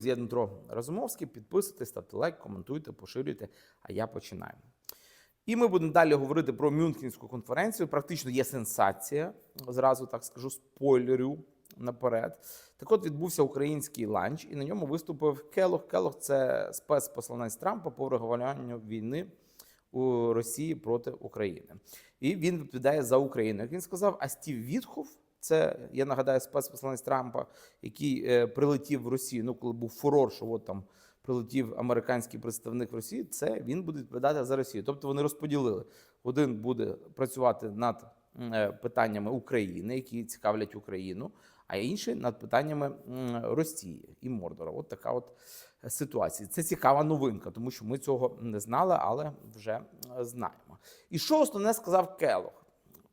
Я Дмитро Разумовський. Підписуйтесь, ставте лайк, коментуйте, поширюйте. А я починаю. І ми будемо далі говорити про Мюнхенську конференцію. Практично є сенсація. Зразу так скажу, спойлерю наперед. Так от відбувся український ланч, і на ньому виступив Келох. Келох це спецпосланець Трампа по врегулюванню війни у Росії проти України. І він відповідає за Україну. Як він сказав, а Стів Вітхов, це я нагадаю, спецпосланець Трампа, який е, прилетів в Росію. Ну, коли був фурор, що от там прилетів американський представник в Росії, це він буде відповідати за Росію. Тобто вони розподілили. Один буде працювати над е, питаннями України, які цікавлять Україну, а інший над питаннями Росії і Мордора. От така от ситуація. Це цікава новинка, тому що ми цього не знали, але вже е, знаємо. І що основне сказав Келох?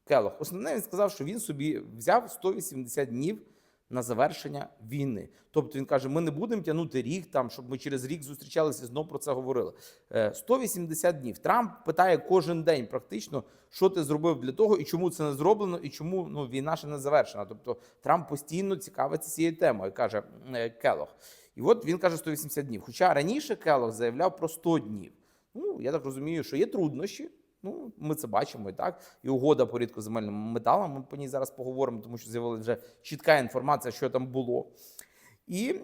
Келох, основне він сказав, що він собі взяв 180 днів на завершення війни. Тобто він каже: ми не будемо тягнути рік, там щоб ми через рік зустрічалися і знов про це говорили. Е, 180 днів. Трамп питає кожен день, практично, що ти зробив для того, і чому це не зроблено, і чому ну війна ще не завершена. Тобто Трамп постійно цікавиться цією темою, каже е, Келох. І от він каже 180 днів. Хоча раніше Келох заявляв про 100 днів. Ну я так розумію, що є труднощі. Ну, ми це бачимо і так. І угода по рідкоземельним металам. Ми по ній зараз поговоримо, тому що з'явилася вже чітка інформація, що там було. І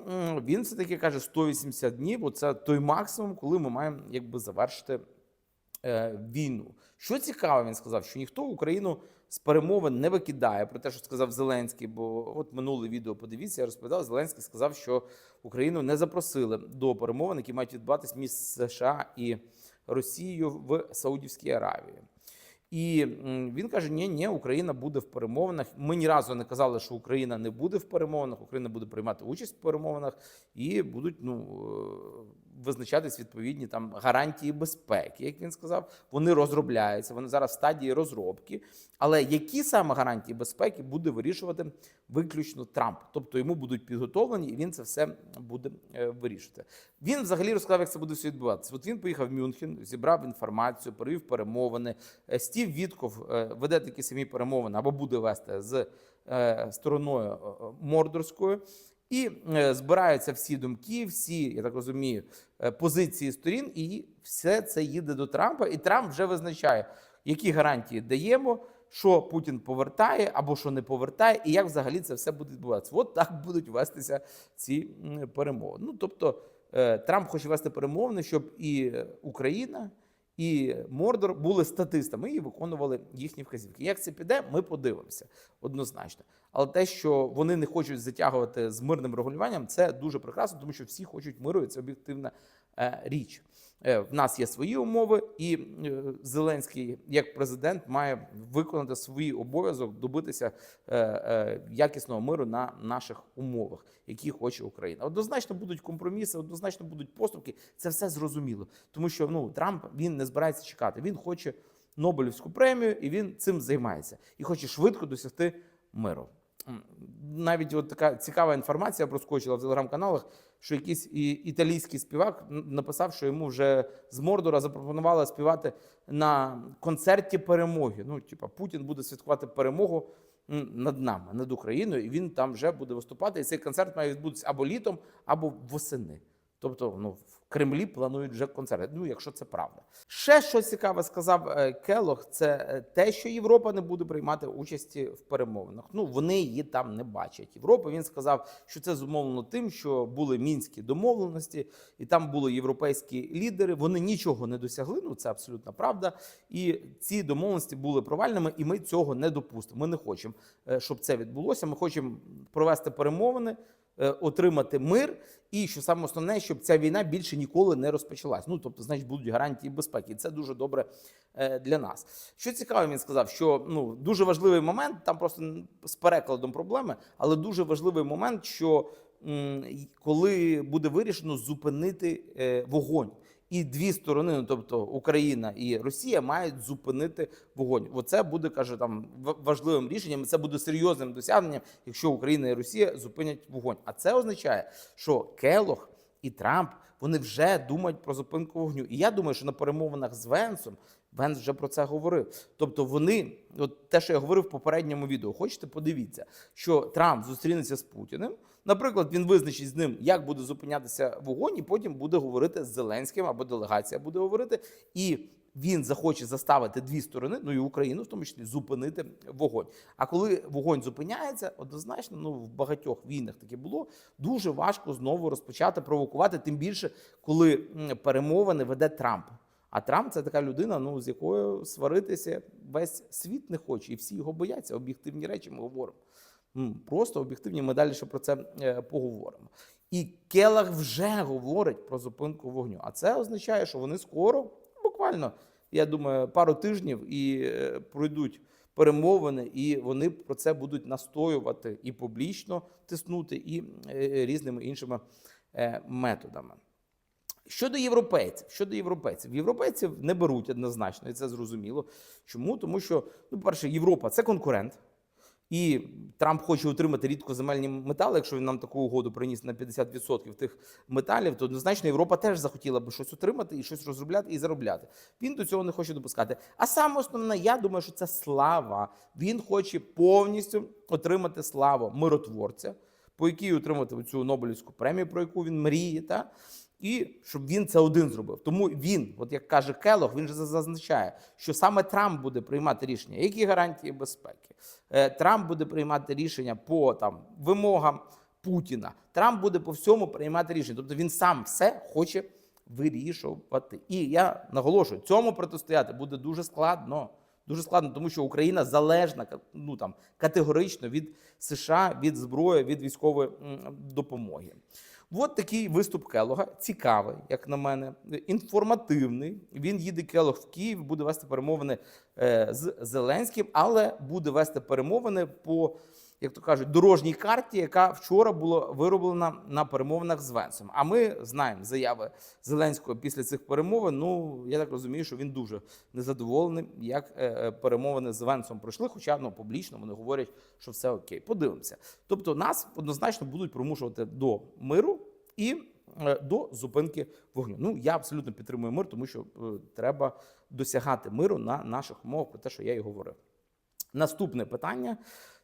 він все-таки каже 180 днів. Оце той максимум, коли ми маємо якби завершити е, війну. Що цікаво, він сказав, що ніхто Україну з перемовин не викидає про те, що сказав Зеленський. Бо от минуле відео подивіться, я розповідав. Зеленський сказав, що Україну не запросили до перемовин, які мають відбуватись між США і Росією в Саудівській Аравії. І він каже: ні, ні, Україна буде в перемовинах. Ми ні разу не казали, що Україна не буде в перемовинах. Україна буде приймати участь в перемовинах і будуть ну е, визначатись відповідні там гарантії безпеки, як він сказав. Вони розробляються. Вони зараз в стадії розробки. Але які саме гарантії безпеки буде вирішувати виключно Трамп? Тобто йому будуть підготовлені, і він це все буде е, вирішувати. Він взагалі розказав, як це буде все відбуватися. От він поїхав в Мюнхен, зібрав інформацію, провів перемовини. Е, Стів Вітков е, веде такі самі перемовини або буде вести з стороною мордорською. І е, збираються всі думки, всі, я так розумію, е, позиції сторін, і все це їде до Трампа. І Трамп вже визначає, які гарантії даємо, що Путін повертає або що не повертає, і як взагалі це все буде відбуватися. От так будуть вестися ці м, перемовини. Ну тобто е, Трамп хоче вести перемовини, щоб і Україна. І Мордор були статистами і виконували їхні вказівки. Як це піде, ми подивимося однозначно. Але те, що вони не хочуть затягувати з мирним регулюванням, це дуже прекрасно, тому що всі хочуть миру, і це об'єктивна е, річ. Е, в нас є свої умови, і е, Зеленський, як президент, має виконати свій обов'язок добитися якісного миру на наших умовах, які хоче Україна. Однозначно будуть компроміси, однозначно будуть поступки. Це все зрозуміло, тому що ну Трамп він не збирається чекати. Він хоче Нобелівську премію, і він цим займається і хоче швидко досягти миру. Навіть от така цікава інформація проскочила в телеграм-каналах, що якийсь італійський співак написав, що йому вже з Мордора запропонували співати на концерті перемоги. Ну, типа, Путін буде святкувати перемогу над нами, над Україною, і він там вже буде виступати. І цей концерт має відбутися або літом, або восени. Тобто, ну в Кремлі планують вже концерти. Ну, якщо це правда. Ще що цікаве сказав е, Келох, це е, те, що Європа не буде приймати участі в перемовинах. Ну вони її там не бачать. Європа він сказав, що це зумовлено тим, що були мінські домовленості, і там були європейські лідери. Вони нічого не досягли. Ну це абсолютна правда. І ці домовленості були провальними, і ми цього не допустимо. Ми не хочемо, е, щоб це відбулося. Ми хочемо провести перемовини отримати мир, і що саме основне, щоб ця війна більше ніколи не розпочалась. Ну тобто, значить, будуть гарантії безпеки, і це дуже добре е, для нас. Що цікаво, він сказав, що ну дуже важливий момент, там просто з перекладом проблеми, але дуже важливий момент, що коли буде вирішено зупинити е, вогонь. І дві сторони, ну тобто Україна і Росія, мають зупинити вогонь. Оце буде каже там важливим рішенням. Це буде серйозним досягненням, якщо Україна і Росія зупинять вогонь. А це означає, що Келох і Трамп вони вже думають про зупинку вогню. І я думаю, що на перемовинах з Венсом Венс вже про це говорив. Тобто вони, от те, що я говорив в попередньому відео, хочете, подивіться, що Трамп зустрінеться з Путіним. Наприклад, він визначить з ним, як буде зупинятися вогонь, і потім буде говорити з Зеленським або делегація буде говорити, і він захоче заставити дві сторони, ну і Україну, в тому числі, зупинити вогонь. А коли вогонь зупиняється, однозначно, ну в багатьох війнах таке було дуже важко знову розпочати провокувати, тим більше, коли перемовини веде Трамп. А Трамп це така людина, ну з якою сваритися весь світ не хоче, і всі його бояться. Об'єктивні речі ми говоримо. Просто об'єктивні. Ми далі ще про це е, поговоримо. І Келах вже говорить про зупинку вогню. А це означає, що вони скоро, буквально, я думаю, пару тижнів і е, пройдуть перемовини, і вони про це будуть настоювати і публічно тиснути, і е, різними іншими методами. Щодо європейців, щодо європейців, європейців не беруть однозначно, і це зрозуміло. Чому? Тому що, ну, по-перше, Європа це конкурент, і Трамп хоче отримати рідкоземельні метали. Якщо він нам таку угоду приніс на 50% тих металів, то однозначно Європа теж захотіла би щось отримати і щось розробляти і заробляти. Він до цього не хоче допускати. А саме основне, я думаю, що це слава. Він хоче повністю отримати славу миротворця, по якій отримати цю Нобелівську премію, про яку він мріє. Та? І щоб він це один зробив. Тому він, от як каже Келох, він же зазначає, що саме Трамп буде приймати рішення, які гарантії безпеки. Е, Трамп буде приймати рішення по там вимогам Путіна. Трамп буде по всьому приймати рішення. Тобто він сам все хоче вирішувати. І я наголошую, цьому протистояти буде дуже складно. Дуже складно, тому що Україна залежна ну там категорично від США, від зброї, від військової допомоги. От такий виступ Келога, цікавий, як на мене, інформативний. Він їде Келог в Київ, буде вести перемовини е, з Зеленським, але буде вести перемовини по, як то кажуть, дорожній карті, яка вчора була вироблена на перемовинах з Венсом. А ми знаємо заяви Зеленського після цих перемовин. Ну я так розумію, що він дуже незадоволений, як е, е, перемовини з Венсом пройшли. Хоча ну публічно вони говорять, що все окей. Подивимося. Тобто, нас однозначно будуть примушувати до миру і е, до зупинки вогню. Ну я абсолютно підтримую мир, тому що треба досягати миру на наших умовах, про те, що я і говорив. Наступне питання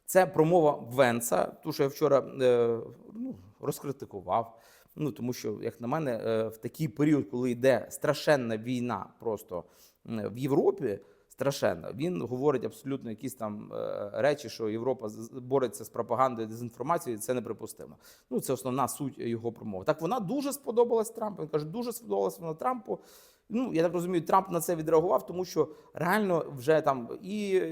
це промова Венца, ту, що я вчора е, ну, розкритикував. Ну тому що, як на мене, е, в такий період, коли йде страшенна війна просто в Європі. Страшенно. Він говорить абсолютно якісь там е, речі, що Європа бореться з пропагандою, дезінформацією. Це неприпустимо. Ну це основна суть його промови. Так вона дуже сподобалась Трампу. Він каже, дуже сподобалась вона Трампу. Ну я так розумію, Трамп на це відреагував, тому що реально вже там і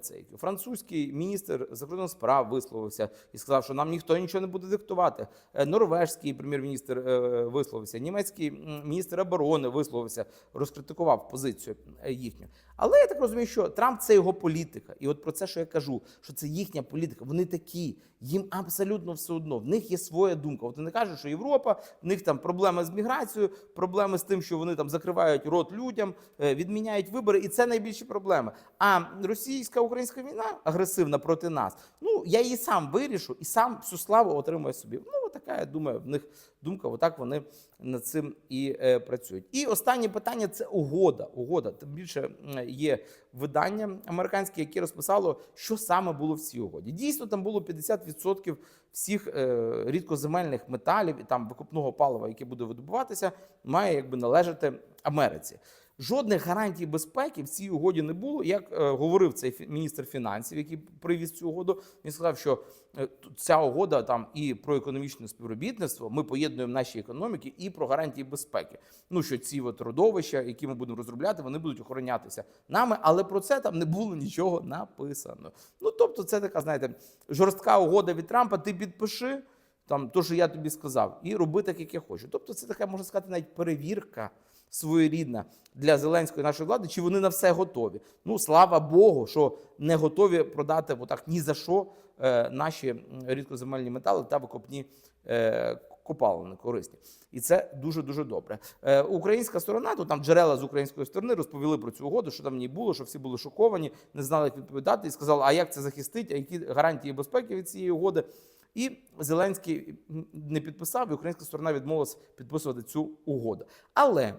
цей французький міністр закордонних справ висловився і сказав, що нам ніхто нічого не буде диктувати. Е, Норвежський прем'єр-міністр е, висловився, німецький міністр оборони висловився, розкритикував позицію е, їхню. Але я так розумію, що Трамп це його політика. І от про це, що я кажу, що це їхня політика. Вони такі, їм абсолютно все одно. В них є своя думка. От вони кажуть, що Європа, в них там проблеми з міграцією, проблеми з тим, що вони там закривають рот людям, е, відміняють вибори, і це найбільші проблеми. А російська-українська війна агресивна проти нас. Ну я її сам вирішу і сам всю славу отримую собі. Ну така, я думаю, в них думка. Отак вони над цим і е, працюють. І останнє питання це угода. Угода. Тим більше є видання американське, яке розписало, що саме було в цій угоді. Дійсно, там було 50% всіх е, рідкоземельних металів і там викопного палива, яке буде видобуватися, має якби належати Америці. Жодних гарантій безпеки в цій угоді не було. Як е, говорив цей міністр фінансів, який привіз цю угоду, він сказав, що е, ця угода там і про економічне співробітництво. Ми поєднуємо наші економіки і про гарантії безпеки. Ну що ці от родовища, які ми будемо розробляти, вони будуть охоронятися нами, але про це там не було нічого написано. Ну тобто, це така, знаєте, жорстка угода від Трампа. Ти підпиши там то, що я тобі сказав, і роби так, як я хочу. Тобто, це така можна сказати, навіть перевірка своєрідна для зеленської нашої влади, чи вони на все готові. Ну слава Богу, що не готові продати отак ні за що е, наші рідкоземельні метали та викопні е, копалини корисні. І це дуже дуже добре. Е, українська сторона, то там джерела з української сторони розповіли про цю угоду, що там в ній було, що всі були шоковані, не знали, як відповідати, і сказали, а як це захистить, а які гарантії безпеки від цієї угоди. І Зеленський не підписав, і українська сторона відмовилась підписувати цю угоду. Але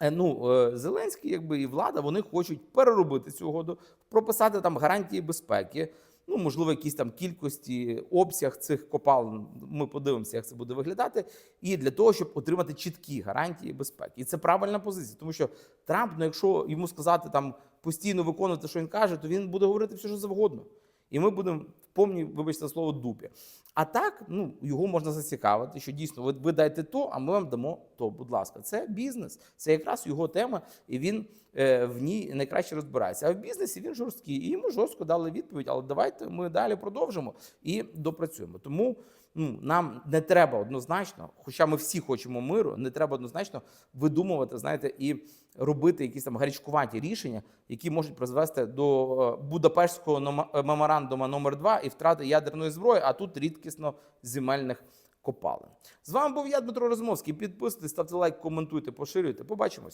Ну, е, Зеленський, якби і влада, вони хочуть переробити цю угоду, прописати там гарантії безпеки. Ну, можливо, якісь там кількості, обсяг цих копалин. Ми подивимося, як це буде виглядати. І для того, щоб отримати чіткі гарантії безпеки. І це правильна позиція, тому що Трамп, ну якщо йому сказати там постійно виконувати, що він каже, то він буде говорити все, що завгодно. І ми будемо в повній, вибачте слово, дупі. А так, ну його можна зацікавити, що дійсно ви, ви дайте то, а ми вам дамо то. Будь ласка, це бізнес, це якраз його тема, і він е, в ній найкраще розбирається. А в бізнесі він жорсткий, і йому жорстко дали відповідь. Але давайте ми далі продовжимо і допрацюємо. Тому ну нам не треба однозначно, хоча ми всі хочемо миру, не треба однозначно видумувати, знаєте, і робити якісь там гарячкуваті рішення, які можуть призвести до е, Будапештського е, меморандуму номер 2 і втрати ядерної зброї, а тут рідкісно земельних копалин. З вами був я, Дмитро Розмовський. Підписуйтесь, ставте лайк, коментуйте, поширюйте. Побачимось.